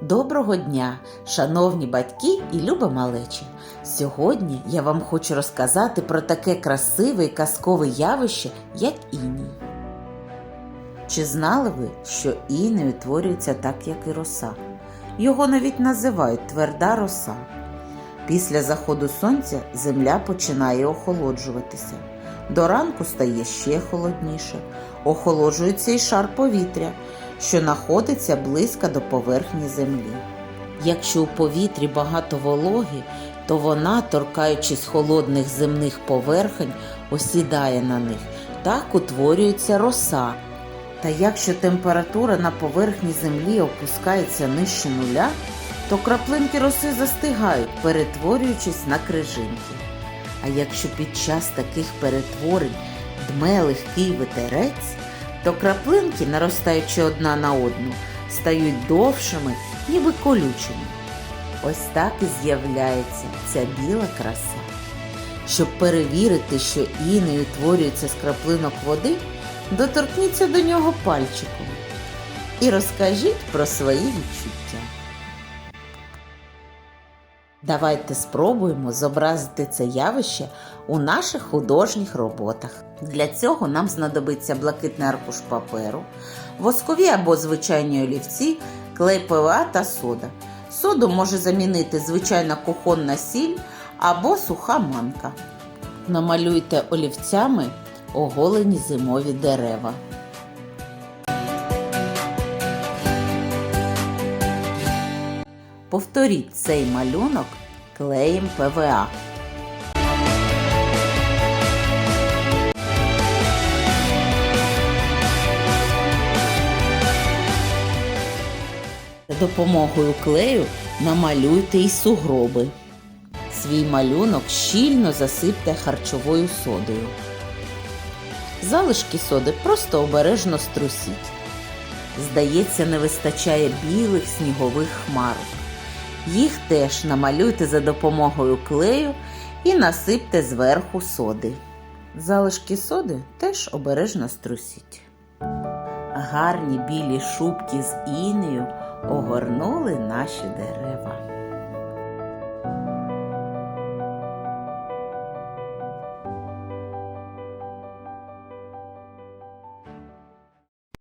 Доброго дня, шановні батьки і люба малечі! Сьогодні я вам хочу розказати про таке красиве і казкове явище, як іній. Чи знали ви, що іней утворюється так, як і роса? Його навіть називають тверда роса. Після заходу сонця земля починає охолоджуватися. До ранку стає ще холодніше, охолоджується і шар повітря, що знаходиться близько до поверхні землі. Якщо у повітрі багато вологи, то вона, торкаючись холодних земних поверхень, осідає на них. Так утворюється роса. Та якщо температура на поверхні землі опускається нижче нуля, то краплинки роси застигають, перетворюючись на крижинки. А якщо під час таких перетворень дме легкий ветерець, то краплинки, наростаючи одна на одну, стають довшими, ніби колючими. Ось так і з'являється ця біла краса. Щоб перевірити, що іней утворюється з краплинок води, доторкніться до нього пальчиком і розкажіть про свої відчуття. Давайте спробуємо зобразити це явище у наших художніх роботах. Для цього нам знадобиться блакитний аркуш паперу, воскові або звичайні олівці, клей ПВА та сода. Соду може замінити звичайна кухонна сіль або суха манка. Намалюйте олівцями оголені зимові дерева. Повторіть цей малюнок клеєм ПВА. За допомогою клею намалюйте і сугроби. Свій малюнок щільно засипте харчовою содою. Залишки соди просто обережно струсіть. Здається, не вистачає білих снігових хмарок. Їх теж намалюйте за допомогою клею і насипте зверху соди. Залишки соди теж обережно струсіть. Гарні білі шубки з інею огорнули наші дерева.